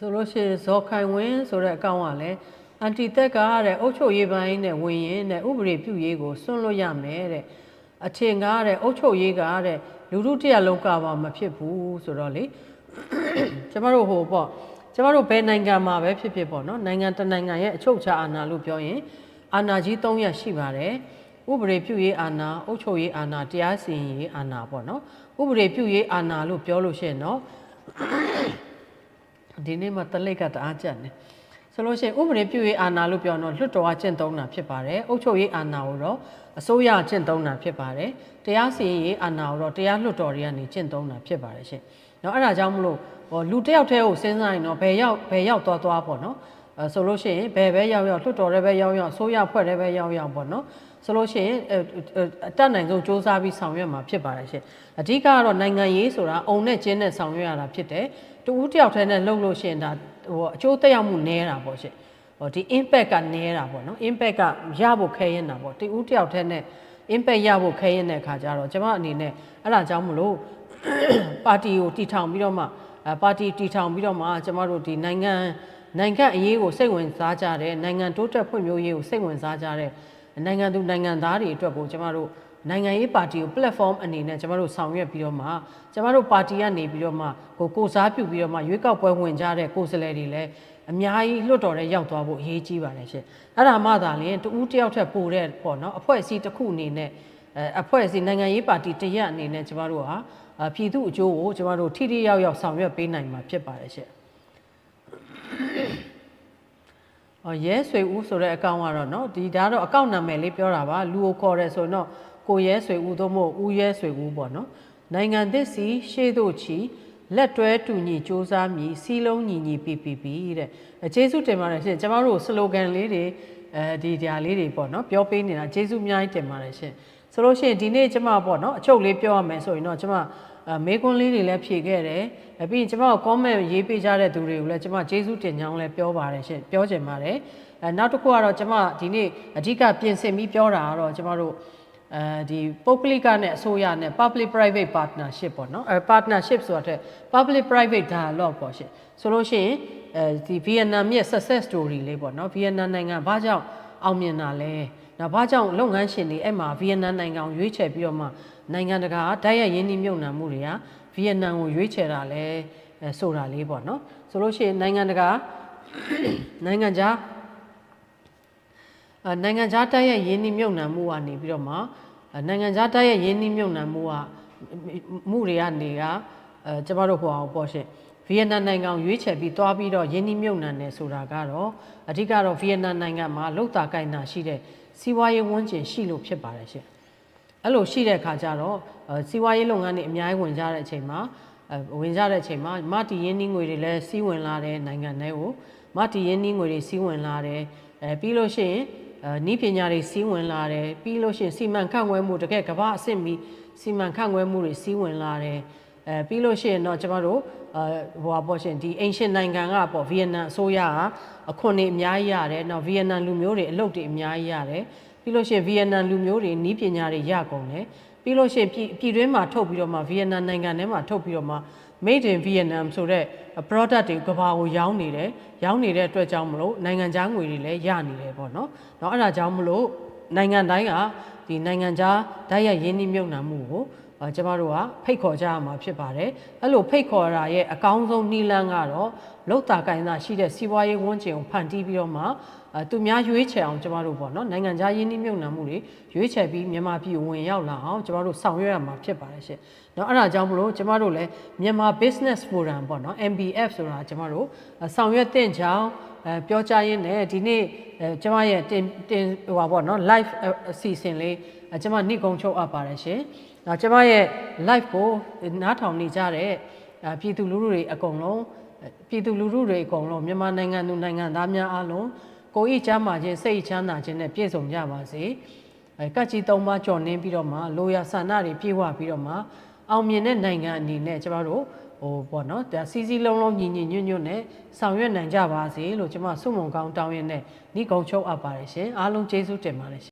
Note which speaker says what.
Speaker 1: ဆိုလို့ရှိရင်ဇော်ခိုင်ဝင်းဆိုတဲ့အကောင့်ကလည်းအန်တီတက်ကတဲ့အုတ်ချုပ်ရေးပိုင်းနဲ့ဝင်ရင်တဲ့ဥပဒေပြုရေးကိုစွန့်လွတ်ရမယ်တဲ့အထင်ကားတဲ့အုတ်ချုပ်ရေးကတဲ့လူထုတစ်ရပ်လုံးကပါမဖြစ်ဘူးဆိုတော့လေကျမတို့ဟိုပေါ့ကျမတို့ဘယ်နိုင်ငံမှာပဲဖြစ်ဖြစ်ပေါ့နော်နိုင်ငံတစ်နိုင်ငံရဲ့အချုပ်အခြာအာဏာလို့ပြောရင်အာဏာကြီး၃ရပ်ရှိပါတယ်ဥပဒေပြုရေးအာဏာအုပ်ချုပ်ရေးအာဏာတရားစီရင်ရေးအာဏာပေါ့နော်ဥပဒေပြုရေးအာဏာလို့ပြောလို့ရှိရင်တော့ ဒီနေ့မှတလိတ်ကတအားကြက်နေဆိုလို့ရှိရင်ဥပဒေပြုရေးအာဏာလို့ပြောတော့လွတ်တော်ကကျင့်သုံးတာဖြစ်ပါတယ်အုပ်ချုပ်ရေးအာဏာကိုတော့အစိုးရကျင့်သုံးတာဖြစ်ပါတယ်တရားစီရင်ရေးအာဏာကိုတော့တရားလွတ်တော်တွေကနေကျင့်သုံးတာဖြစ်ပါတယ်ရှင်เนาะအဲ့ဒါကြောင့်မလို့ဟောလူတစ်ယောက်တည်းကိုစဉ်းစားရင်တော့ဘယ်ရောက်ဘယ်ရောက်သွားသွားပေါ့နော်အဲ ဆိုလို့ရှိရင်ဘယ်ပဲရောက်ရောက်လွတ်တော်တွေပဲရောက်ရောက်အစိုးရဖွဲ့တွေပဲရောက်ရောက်ပေါ့နော်ဆိုလို့ရှိရင်အတက်နိုင်ဆုံးစ조사ပြီးဆောင်ရွက်မှာဖြစ်ပါတယ်ရှင်အဓိကကတော့နိုင်ငံရေးဆိုတာအုံနဲ့ကျင်းနဲ့ဆောင်ရွက်ရတာဖြစ်တယ်တူဦးတယောက်တည်းနဲ့လှုပ်လို့ရှိရင်ဒါဟိုအကျိုးသက်ရောက်မှုနည်းတာပေါ့ရှင်ဟိုဒီ impact ကနည်းတာပေါ့နော် impact ကရဖို့ခဲရင်တာပေါ့တူဦးတယောက်တည်းနဲ့ impact ရဖို့ခဲရင်တဲ့အခါကျတော့ကျွန်မအနေနဲ့အဲ့ဒါကြောင့်မလို့ပါတီကိုတည်ထောင်ပြီးတော့မှပါတီတည်ထောင်ပြီးတော့မှကျမတို့ဒီနိုင်ငံ နိုင်ငံအရေးကိုစိတ်ဝင်စားကြတဲ့နိုင်ငံတိုးတက်ဖွံ့ဖြိုးရေးကိုစိတ်ဝင်စားကြတဲ့နိုင်ငံသူနိုင်ငံသားတွေအတွက်ကိုကျမတို့နိုင်ငံရေးပါတီကို platform အနေနဲ့ကျမတို့ဆောင်ရွက်ပြီးတော့မှကျမတို့ပါတီကနေပြီးတော့မှကိုကိုစားပြုပြီးတော့မှရွေးကောက်ပွဲဝင်ကြတဲ့ကိုယ်စားလှယ်တွေလည်းအများကြီးလွတ်တော်တဲ့ရောက်သွားဖို့အရေးကြီးပါတယ်ရှင်အဲ့ဒါမှသာလျှင်တူဦးတယောက်ထက်ပိုတဲ့ပေါ့နော်အဖွဲ့အစည်းတစ်ခုအနေနဲ့အဲအဖွဲ့အစည်းနိုင်ငံရေးပါတီတရက်အနေနဲ့ကျမတို့ဟာပြည်သူအကျိုးကိုကျမတို့ထိထိရောက်ရောက်ဆောင်ရွက်ပေးနိုင်မှာဖြစ်ပါတယ်ရှင် အော်ရဲဆွေဦးဆိုတဲ့အကောင့်ကတော့เนาะဒီဒါတော့အကောင့်နာမည်လေးပြောတာပါလူကိုခေါ်တယ်ဆိုတော့ကိုရဲဆွေဦးသို့မဟုတ်ဦးရဲဆွေဦးပေါ့เนาะနိုင်ငံသစ်စီရှေ့သို့ချီလက်တွဲတူညီစ조사မည်စီလုံးညီညီ PPP တဲ့ကျေးဇူးတင်ပါတယ်ရှင်ကျမတို့စလိုဂန်လေးတွေအဲဒီဓာလေးတွေပေါ့เนาะပြောပေးနေတာကျေးဇူးအများကြီးတင်ပါတယ်ရှင်ဆိုလို့ရှိရင်ဒီနေ့ကျမပေါ့เนาะအချုပ်လေးပြောရမယ်ဆိုရင်တော့ကျမ မေကွန်းလေးတွေလည်းဖြည့်ခဲ့တယ်။ပြီးရင်ကျွန်မ comment ရေးပေးကြတဲ့သူတွေကိုလည်းကျွန်မကျေးဇူးတင်ကြောင်းလည်းပြောပါတယ်ရှင်ပြောချင်ပါတယ်။အဲနောက်တစ်ခုကတော့ကျွန်မဒီနေ့အဓိကပြင်ဆင်ပြီးပြောတာကတော့ကျွန်မတို့အဲဒီပုဂ္ဂလိကနဲ့အစိုးရနဲ့ public private partnership ပေါ့နော်အဲ partnership ဆိုတာတဲ့ public private dialogue ပေါ့ရှင်ဆိုလို့ရှိရင်အဲဒီ Vietnam ရဲ့ success story လေးပေါ့နော် Vietnam နိုင်ငံဘာကြောင့်အောင်မြင်တာလဲ နောက်ဘာကြောင့်လုပ်ငန်းရှင်တွေအဲ့မှာ Vietnam နိုင်ငံကိုရွေးချယ်ပြီးတော့မှနိုင်ငံတကာတိုက်ရိုက်ရင်းနှီးမြှုပ်နှံမှုတွေကဗီယက်နမ်ကိုရွေးချယ်တာလဲဆိုတာလေးပေါ့နော်ဆိုလို့ရှိရင်နိုင်ငံတကာနိုင်ငံခြားနိုင်ငံခြားတိုက်ရိုက်ရင်းနှီးမြှုပ်နှံမှုကနေပြီးတော့မှနိုင်ငံခြားတိုက်ရိုက်ရင်းနှီးမြှုပ်နှံမှုကမှုတွေကနေကအဲကျမတို့ဟိုအောင်ပေါ့ရှင်ဗီယက်နမ်နိုင်ငံကိုရွေးချယ်ပြီးတွားပြီးတော့ရင်းနှီးမြှုပ်နှံတယ်ဆိုတာကတော့အဓိကတော့ဗီယက်နမ်နိုင်ငံမှာလောက်တာကိုင်တာရှိတဲ့ စီးပွားရေးဝန်းကျင်ရှိလို့ဖြစ်ပါတယ်ရှင်အဲ့လိုရှိတဲ့အခါကျတော့စီးပွားရေးလုပ်ငန်းတွေအများကြီးဝင်ကြတဲ့အချိန်မှာဝင်ကြတဲ့အချိန်မှာမတီရင်းနှီးငွေတွေလည်းစီးဝင်လာတဲ့နိုင်ငံတွေကိုမတီရင်းနှီးငွေတွေစီးဝင်လာတယ်အဲပြီးလို့ရှိရင်နီးပညာတွေစီးဝင်လာတယ်ပြီးလို့ရှိရင်စီမံခန့်ခွဲမှုတကယ်ကမ္ဘာအဆင့်မီစီမံခန့်ခွဲမှုတွေစီးဝင်လာတယ် အဲပြီးလို့ရှိရင်တော့ကျမတို့အဲဟိုပါပေါ့ရှင်ဒီအင်ရှင်နိုင်ငံကပေါ့ဗီယက်နမ်အစိုးရကအခွန်တွေအများကြီးရတယ်နော်ဗီယက်နမ်လူမျိုးတွေအလုပ်တွေအများကြီးရတယ်ပြီးလို့ရှိရင်ဗီယက်နမ်လူမျိုးတွေနီးပညာတွေရကုန်တယ်ပြီးလို့ရှိရင်ပြည်တွင်းမှာထုတ်ပြီးတော့မှဗီယက်နမ်နိုင်ငံထဲမှာထုတ်ပြီးတော့မှ made in Vietnam ဆိုတဲ့ product တွေကဘာကိုရောင်းနေတယ်ရောင်းနေတဲ့အတွက်ကြောင့်မလို့နိုင်ငံခြားငွေတွေလည်းရနေတယ်ပေါ့နော်။တော့အဲ့ဒါကြောင့်မလို့နိုင်ငံတိုင်းကဒီနိုင်ငံခြားဓာတ်ရိုက်ရင်းနှီးမြှုပ်နှံမှုကို ကျမတို့ကဖိတ်ခေါ်ကြရမှာဖြစ်ပါတယ်။အဲ့လိုဖိတ်ခေါ်တာရဲ့အကောင်းဆုံးနည်းလမ်းကတော့လောက်တာကိုင်းတာရှိတဲ့စီးပွားရေးဝန်းကျင်ကိုဖန်တီးပြီးတော့မှအဲသူများရွေးချယ်အောင်ကျမတို့ပေါ့နော်နိုင်ငံခြားရင်းနှီးမြှုပ်နှံမှုတွေရွေးချယ်ပြီးမြန်မာပြည်ဝင်ရောက်လာအောင်ကျမတို့ဆောင်ရွက်ရမှာဖြစ်ပါတယ်ရှင်။နော်အဲ့ဒါကြောင့်မလို့ကျမတို့လည်းမြန်မာ business forum ပေါ့နော် MBF ဆိုတာကျမတို့ဆောင်ရွက်တဲ့ကြောင်းအဲပြောကြရင်းနဲ့ဒီနေ့ကျမရဲ့တင်တင်ဟိုပါပေါ့နော် live အစီအစဉ်လေးကျမနှိကုံချုပ်အပ်ပါတယ်ရှင်။နော်ကျမရဲ့ live ကိုနားထောင်နေကြတဲ့ပြည်သူလူထုတွေအကုန်လုံးပြည်သူလူထုတွေအကုန်လုံးမြန်မာနိုင်ငံသူနိုင်ငံသားများအားလုံး ကိုယ်ဤချမ်းသာခြင်းစိတ်ချမ်းသာခြင်းနဲ့ပြည့်စုံကြပါစေအဲကတ်ကြီးသုံးပါးကြော်နှင်းပြီးတော့မှလိုရာဆန္ဒတွေပြည့်ဝပြီးတော့မှအောင်မြင်တဲ့နိုင်ငံအနေနဲ့ကျမတို့ဟိုပေါ့နော်ဒါစီစီလုံးလုံးညီညီညွတ်ညွတ်နဲ့ဆောင်ရွက်နိုင်ကြပါစေလို့ကျမဆုမုံကောင်းတောင်းရင်းနဲ့ဤကုံချုပ်အပ်ပါတယ်ရှင်အားလုံးကျေးဇူးတင်ပါတယ်